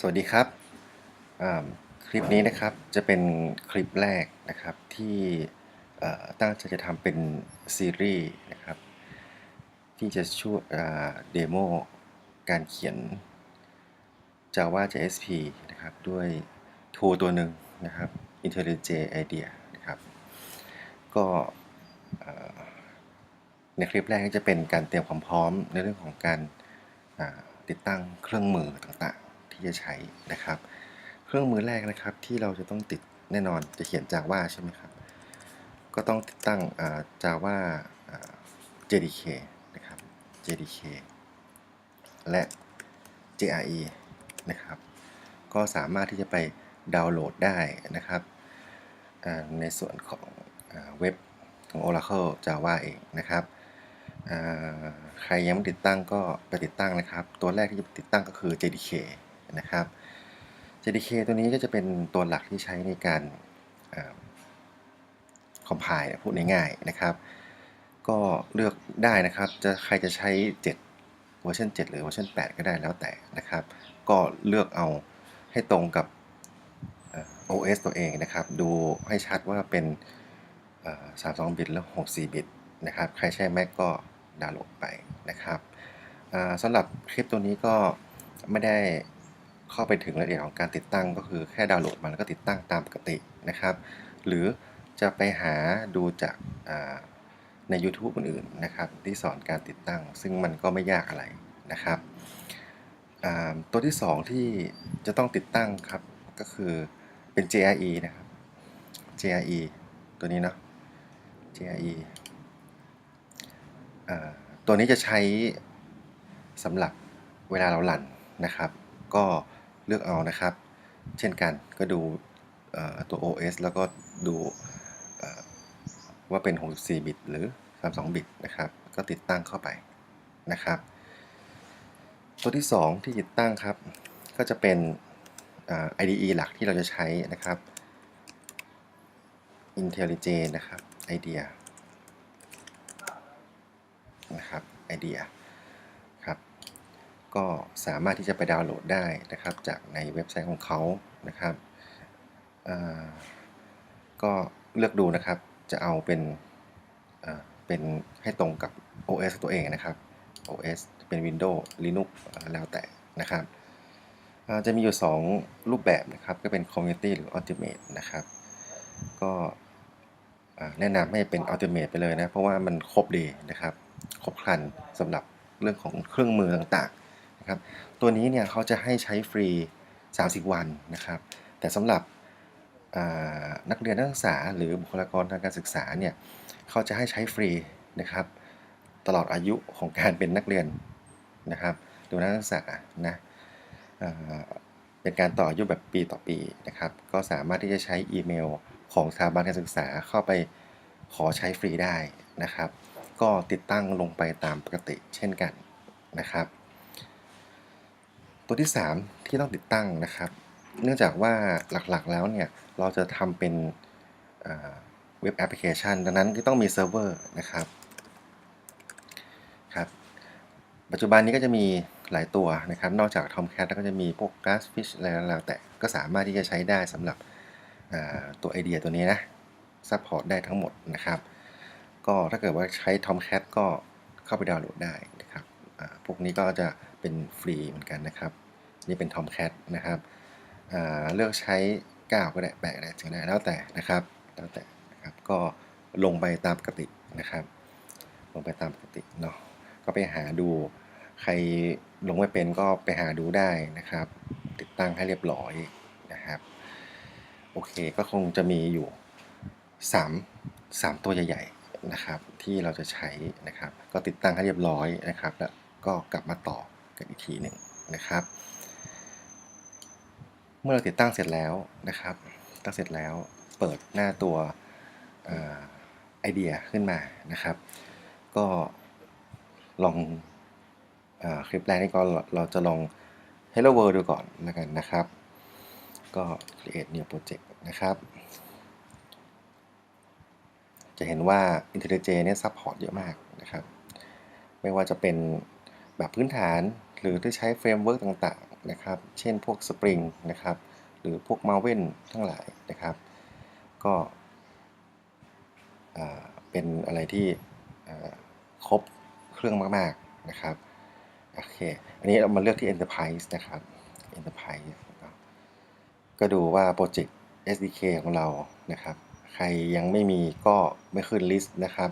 สวัสดีครับคลิปนี้นะครับจะเป็นคลิปแรกนะครับที่ตั้งใจจะทำเป็นซีรีส์นะครับที่จะช่วยเดโมการเขียน Java JSP นะครับด้วย tool ตัวหนึ่งนะครับ IntelliJ IDEA นะครับก็ในคลิปแรกก็จะเป็นการเตรียมความพร้อมในเรื่องของการติดตั้งเครื่องมือต่าง ที่จะใช้นะครับ เครื่องมือแรกนะครับที่เราจะต้องติดแน่นอนจะเขียน Java ใช่ไหมครับ ก็ต้องติดตั้งอ่า Java อ่า JDK นะครับ JDK และ JRE นะครับ ก็สามารถที่จะไปดาวน์โหลดได้นะครับ ในส่วนของอเว็บของ Oracle Java เองนะครับใครยังไม่ติดตั้งก็ไปติดตั้งนะครับ ตัวแรกที่จะติดตั้งก็คือ JDK นะครับ JDK ตัวนี้ก็จะเป็นตัวหลักที่ใช้ในการคอมไพล์พูดง่ายๆนะครับ ก็เลือกได้นะครับ จะใครจะใช้ 7 เวอร์ชัน7 หรือเวอร์ชัน8 ก็ได้แล้วแต่นะครับ ก็เลือกเอาให้ตรงกับเอ่อ OS ตัวเองนะครับ ดูให้ชัดว่าเป็นเอ่อ32 บิต และ64 บิตนะครับ ใครใช้ Mac ก็ดาวน์โหลดไปนะครับสำหรับคลิปตัวนี้ก็ไม่ได้ เข้าไปถึงรายละเอียดของการติดตั้งก็คือแค่ดาวน์โหลดมาแล้วก็ติดตั้งตามปกตินะครับ หรือจะไปหาดูจากใน YouTube อื่นๆนะครับ ที่สอนการติดตั้ง ซึ่งมันก็ไม่ยากอะไรนะครับ ตัวที่ 2 ที่จะต้องติดตั้งครับก็คือเป็น JRE นะครับ JRE ตัวนี้เนาะ JRE าตัวนี้จะใช้สำหรับเวลาเราหลันนะครับ ก็ เลือกเอานะครับ เช่นกันก็ดูตัว OS แล้วก็ดูว่าเป็น 64 บิต หรือ 32 บิตนะครับ ก็ติดตั้งเข้าไปนะครับ ตัวที่ 2 ที่ติดตั้งครับ ก็จะเป็น IDE หลักที่เราจะใช้นะครับ IntelliJ นะครับ IDEA นะครับ IDEA ก็สามารถที่จะไปดาวน์โหลดได้นะครับ จากในเว็บไซต์ของเขานะครับก็เลือกดูนะครับ จะเอาเป็นเป็นให้ตรงกับ OS ตัวเองนะครับ OS เป็น Windows Linux แล้วแต่นะครับจะมีอยู่ 2 รูปแบบนะครับ ก็เป็น Community หรือ Ultimate นะครับ ก็แนะนำให้เป็น Ultimate ไปเลยนะ เพราะว่ามันครบดีนะครับ ครบครันสำหรับเรื่องของเครื่องมือต่างๆ นะครับตัวนี้เนี่ยเขาจะให้ใช้ฟรี 30 วันนะครับ แต่สำหรับนักเรียนนักศึกษาหรือบุคลากรทางการศึกษาเนี่ยเขาจะให้ใช้ฟรีนะครับตลอดอายุของการเป็นนักเรียนนะครับหรือนักศึกษานะเป็นการต่ออายุแบบปีต่อปีนะครับ ก็สามารถที่จะใช้อีเมลของสถาบันการศึกษาเข้าไปขอใช้ฟรีได้นะครับ ก็ติดตั้งลงไปตามปกติเช่นกันนะครับ ตัวที่ 3 ที่ต้องติดตั้งนะครับ เนื่องจากว่าหลักๆแล้วเนี่ยเราจะทำเป็นเว็บแอปพลิเคชัน ดังนั้นก็ต้องมีเซิร์ฟเวอร์นะครับครับ ปัจจุบันนี้ก็จะมีหลายตัวนะครับ นอกจาก Tomcat แล้วก็จะมีพวก Glassfish อะไรแล้วแต่ก็สามารถที่จะใช้ได้สำหรับตัวไอเดียตัวนี้นะซัพพอร์ตได้ทั้งหมดนะครับ ก็ถ้าเกิดว่าใช้ Tomcat ก็เข้าไปดาวน์โหลดได้นะครับพวกนี้ก็จะ เป็นฟรีเหมือนกันนะครับ นี่เป็น Tomcat นะครับเลือกใช้9ก็ได้8ก็ได้ถึงได้แล้วแต่นะครับแล้วแต่นะครับก็ลงไปตามปกตินะครับ ลงไปตามปกติเนาะก็ไปหาดูใครลงไม่เป็นก็ไปหาดูได้นะครับ ติดตั้งให้เรียบร้อยนะครับโอเคก็คงจะมีอยู่ 3 3 ตัวใหญ่ๆนะครับ ที่เราจะใช้นะครับ ก็ติดตั้งให้เรียบร้อยนะครับ แล้วก็กลับมาต่อ กันอีกทีหนึ่งนะครับ เมื่อเราติดตั้งเสร็จแล้วนะครับ ตั้งเสร็จแล้วเปิดหน้าตัวไอเดียขึ้นมานะครับ ก็ลองอคลิปแรกนี่ก็เราจะลอง Hello World ดูก่อนแล้วกันนะครับ ก็ create new project นะครับ จะเห็นว่า IntelliJ เนี่ยซัพพอร์ตเยอะมากนะครับ ไม่ว่าจะเป็นแบบพื้นฐาน หรือที่ใช้เฟรมเวิร์กต่างๆนะครับ เช่นพวก Spring นะครับ หรือพวก Maven ทั้งหลายนะครับ ก็เป็นอะไรที่ครบเครื่องมาก ๆ นะครับ โอเค อันนี้เรามาเลือกที่ Enterprise นะครับ Enterprise ก็ดูว่าโปรเจกต์ SDK ของเรานะครับ ใครยังไม่มีก็ไม่ขึ้นลิสต์นะครับ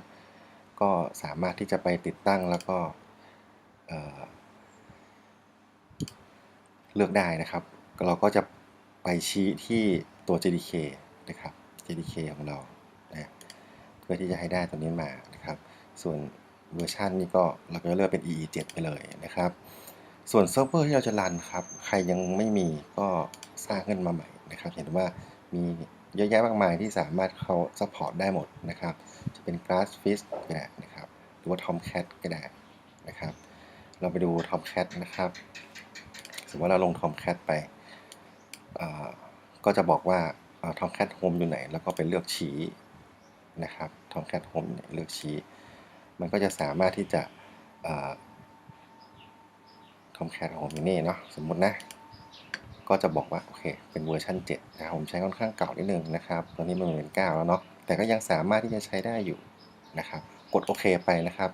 ก็สามารถที่จะไปติดตั้งแล้วก็ เลือกได้นะครับเราก็จะไปชี้ที่ตัว JDK นะครับ JDK ของเรานะเพื่อที่จะให้ได้ตัวนี้มานะครับ ส่วนเวอร์ชันนี้ก็เราก็จะเลือกเป็น EE7 ไปเลยนะครับ ส่วนเซิร์ฟเวอร์ที่เราจะรันครับ ใครยังไม่มีก็สร้างขึ้นมาใหม่นะครับ เห็นว่ามีเยอะแยะมากมายที่สามารถเขาซัพพอร์ตได้หมดนะครับ จะเป็น Glassfish ก็ได้นะครับ หรือว่า Tomcat ก็ได้นะครับ เราไปดู Tomcat นะครับ สมมติว่าเราลง Tomcat ไป ก็จะบอกว่าอ่า Tomcat Home อยู่ไหน แล้วก็ไปเลือกชี้นะครับ Tomcat Home เลือกชี้ มันก็จะสามารถที่จะอ่า Tomcat Home อยู่นี่เนาะสมมตินะ ก็จะบอกว่า โอเค เป็นเวอร์ชัน7นะผมใช้ค่อนข้างเก่านิดนึงนะครับตอนนี้มันเป็น9แล้วเนาะแต่ก็ยังสามารถที่จะใช้ได้อยู่นะครับ กดโอเคไปนะครับ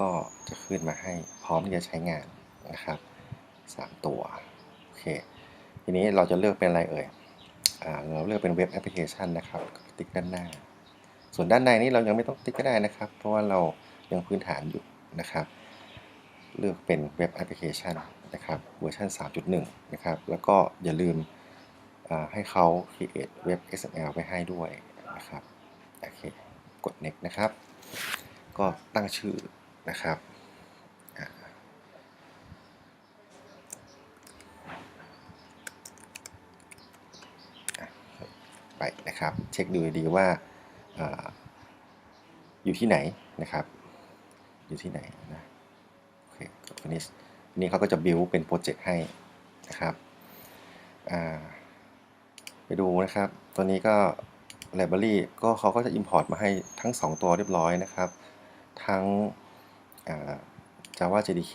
ก็จะขึ้นมาให้พร้อมที่จะใช้งานนะครับ 3 ตัวโอเคทีนี้เราจะเลือกเป็นอะไรเอ่ยอเราเลือกเป็นเว็บแอปพลิเคชันนะครับติ๊กด้านหน้า ส่วนด้านในนี้เรายังไม่ต้องติ๊กก็ได้นะครับ เพราะว่าเรายังพื้นฐานอยู่นะครับ เลือกเป็นเว็บแอปพลิเคชันนะครับเวอร์ชัน3.1 นะครับ แล้วก็อย่าลืมให้เขา create เว็บ XML ไว้ให้ด้วยนะครับโอเคกด next นะครับ ก็ตั้งชื่อนะครับอ่าอะ ไปนะครับ เช็คดูดีว่าออยู่ที่ไหนนะครับ อยู่ที่ไหนนะโอเคกด finish ทีนี้เขาก็จะ build เป็นโปรเจกต์ให้นะครับไปดูนะครับ ตัวนี้ก็ library ก็เขาก็จะ import มาให้ทั้ง 2 ตัวเรียบร้อยนะครับ ทั้งอ่า Java JDK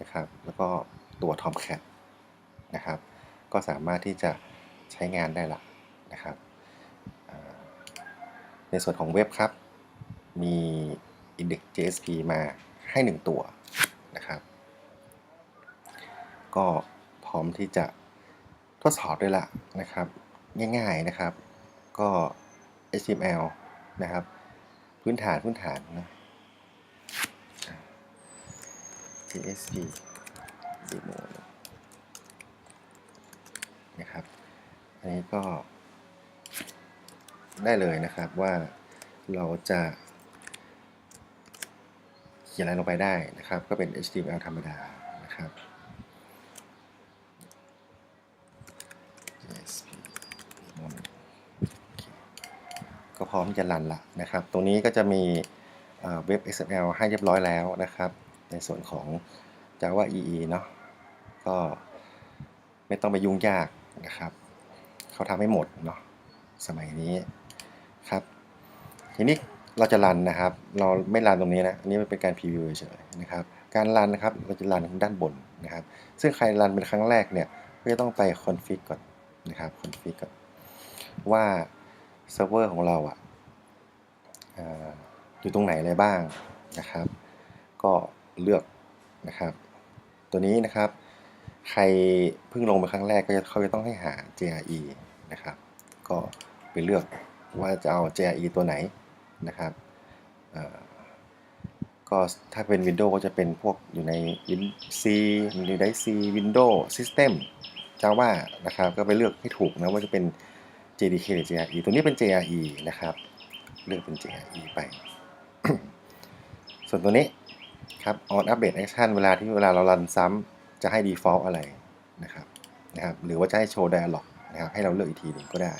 นะครับ แล้วก็ตัว Tomcat นะครับ ก็สามารถที่จะใช้งานได้ละนะครับอ่า ในส่วนของเว็บครับ มี index JSP มาให้ 1 ตัวนะครับ ก็พร้อมที่จะทดสอบด้วยละนะครับ ง่ายๆนะครับ ก็ HTML นะครับ พื้นฐานพื้นฐานนะ JSP demo นะครับ อันนี้ก็ ได้เลยนะครับว่าเราจะเขียนอะไรลงไปได้นะครับ ก็เป็น HTML ธรรมดานะครับ JSP ก็พร้อมที่จะรันละนะครับ ตรงนี้ก็จะมีเว็บ XML ให้เรียบร้อยแล้วนะครับ ในส่วนของ Java EE เนาะก็ไม่ต้องไปยุ่งยากนะครับ เขาทำให้หมดเนาะสมัยนี้ ทีนี้เราจะรันนะครับ เราไม่รันตรงนี้นะอันนี้มันเป็นการพรีวิวเฉยๆนะครับ การรันนะครับเราจะรันด้านบนนะครับ ซึ่งใครรันเป็นครั้งแรกเนี่ยก็จะต้องไปคอนฟิกก่อนนะครับคอนฟิกก่อนว่าเซิร์ฟเวอร์ของเราอะเอ่ออยู่ตรงไหนอะไรบ้างนะครับ ก็เลือกนะครับ ตัวนี้นะครับ ใครเพิ่งลงมาครั้งแรกก็จะเขาจะต้องให้หา JRE นะครับ ก็ไปเลือกว่าจะเอา JRE ตัวไหน นะครับก็ถ้าเป็น Windows ก็จะเป็นพวกอยู่ใน Win C อยู่ใน C Windows System Java นะครับ ก็ไปเลือกให้ถูกนะว่าจะเป็น JDK หรือ JRE ตัวนี้เป็น JRE นะครับ เลือกเป็น JRE ไป ส่วนตัวนี้ครับ on update action เวลาที่เวลาเรารันซ้ำจะให้ default อะไรนะครับนะครับ หรือว่าจะให้โชว์ dialog นะครับ ให้เราเลือกอีกทีหนึ่งก็ได้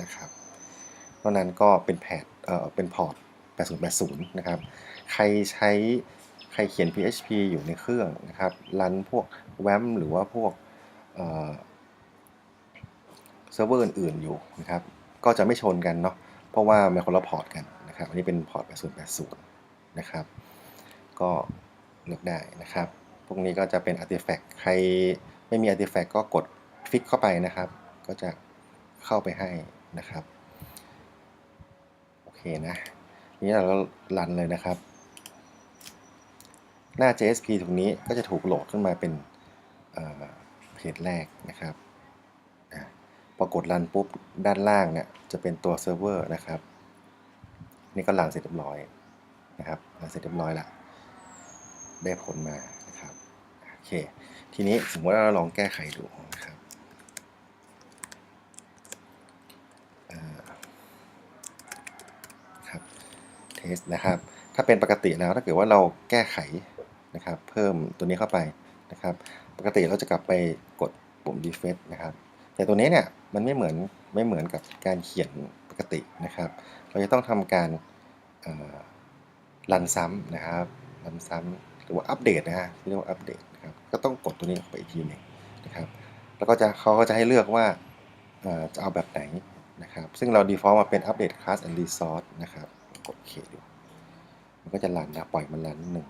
นะครับนอกนั้นก็เป็นแพท เป็นพอร์ต 8080 นะครับ ใครใช้ใครเขียน PHP อยู่ในเครื่องนะครับรันพวก WAMP หรือว่าพวกเซิร์ฟเวอร์อื่นๆอยู่นะครับ ก็จะไม่ชนกันเนาะ เพราะว่ามันคนละพอร์ตกันนะครับ อันนี้เป็นพอร์ต 8080 นะครับ ก็เลือกได้นะครับ พวกนี้ก็จะเป็น artifact ใครไม่มี artifact ก็กดฟิกเข้าไปนะครับ ก็จะเข้าไปให้นะครับ เคนะ นี้เราก็รันเลยนะครับ หน้า JSP ตรงนี้ก็จะถูกโหลดขึ้นมาเป็นเพจแรกนะครับพอกดรันปุ๊บด้านล่างเนี่ยจะเป็นตัวเซิร์ฟเวอร์นะครับ นี่ก็รันเสร็จเรียบร้อยนะครับรันเสร็จเรียบร้อยละได้ผลมานะครับโอเค ทีนี้สมมติว่าเราลองแก้ไขดูนะครับเอ่อครับ เทสนะครับ ถ้าเป็นปกติแล้วถ้าเกิดว่าเราแก้ไขนะครับ เพิ่มตัวนี้เข้าไปนะครับ ปกติเราจะกลับไปกดปุ่ม defect นะครับ แต่ตัวนี้เนี่ยมันไม่เหมือนไม่เหมือนกับการเขียนปกตินะครับ เราจะต้องทำการรันซ้ำนะครับรันซ้ำหรือว่าอัปเดตนะฮะเรียกว่าอัปเดตนะครับ ก็ต้องกดตัวนี้เข้าไปอีกทีหนึงนะครับ แล้วก็จะเขาก็จะให้เลือกว่าจะเอาแบบไหนนะครับ ซึ่งเรา default มาเป็น update class and resource นะครับ มันก็จะรันนะปล่อยมันรันนิดหนึ่ง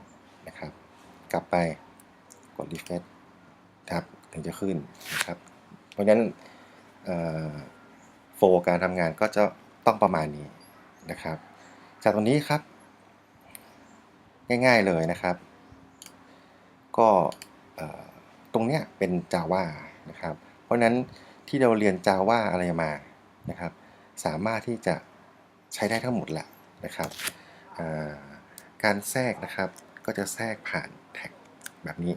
นะครับ กลับไปกด refresh ครับถึงจะขึ้นนะครับ เพราะฉะนั้นโฟการทำงานก็จะต้องประมาณนี้นะครับ จากตรงนี้ครับ ง่ายๆเลยนะครับ ก็ตรงเนี้ยเป็น Java นะครับ เพราะฉะนั้นที่เราเรียน Java อะไรมานะครับ สามารถที่จะใช้ได้ทั้งหมดแหละนะครับอ่า การแทรกนะครับ ก็จะแทรกผ่านแท็กแบบนี้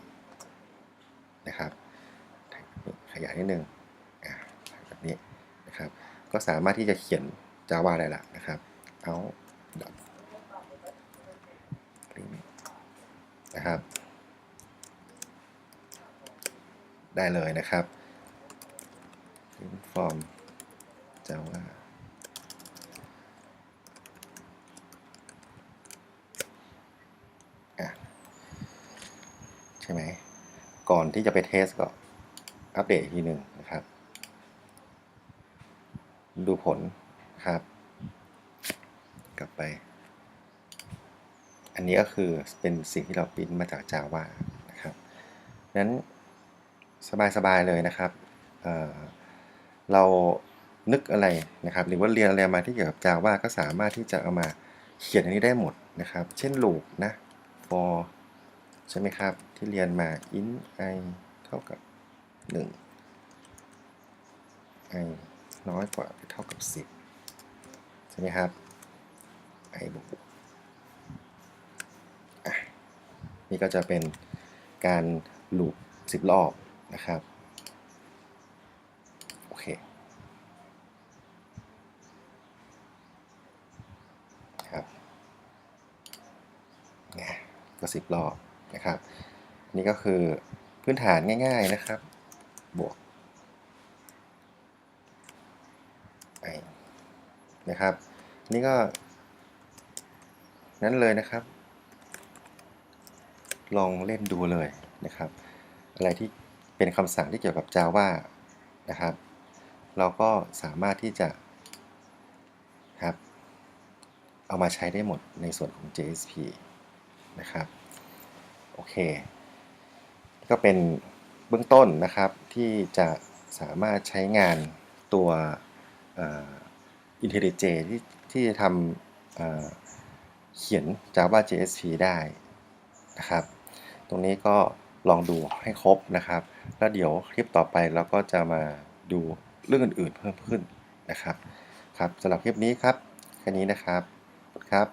นะครับขยายนิดนึงแบบนี้นะครับ ก็สามารถที่จะเขียน Java ได้ละนะครับ เอาดอทนะครับ ได้เลยนะครับ form Java อะใช่ไหม ก่อนที่จะไปเทสก็อัปเดตอีกทีหนึ่งนะครับ ดูผลครับ กลับไป อันนี้ก็คือเป็นสิ่งที่เราปริ้นมาจาก Java นะครับนั้นสบายๆเลยนะครับเเรานึกอะไรนะครับ หรือว่าเรียนอะไรมาที่เกี่ยวกับ Java ก็สามารถที่จะเอามาเขียนอันนี้ได้หมดนะครับ เช่น loop นะ for ใช่ไหมครับ ที่เรียนมา int i เท่ากับ 1 i น้อยกว่าหรือเท่ากับ 10 ใช่ไหมครับ i บวกนี่ก็จะเป็นการลูป10 รอบนะครับ โอเคครับเนี่ยก็สิบรอบ นะครับ นี่ก็คือพื้นฐานง่าย ๆนะครับ บวกไอนะครับ นี่ก็ นั้นเลยนะครับ ลองเล่นดูเลยนะครับ อะไรที่เป็นคำสั่งที่เกี่ยวกับ Java นะครับ เราก็สามารถที่จะครับเอามาใช้ได้หมดในส่วนของ JSP นะครับ โอเค ก็เป็นเบื้องต้นนะครับที่จะสามารถใช้งานตัว IntelliJ ที่ที่จะทำเขียน Java JSP ได้นะครับ ตรงนี้ก็ลองดูให้ครบนะครับ แล้วเดี๋ยวคลิปต่อไปเราก็จะมาดูเรื่องอื่นๆเพิ่มขึ้นนะครับ ครับสำหรับคลิปนี้ครับ แค่นี้นะครับครับ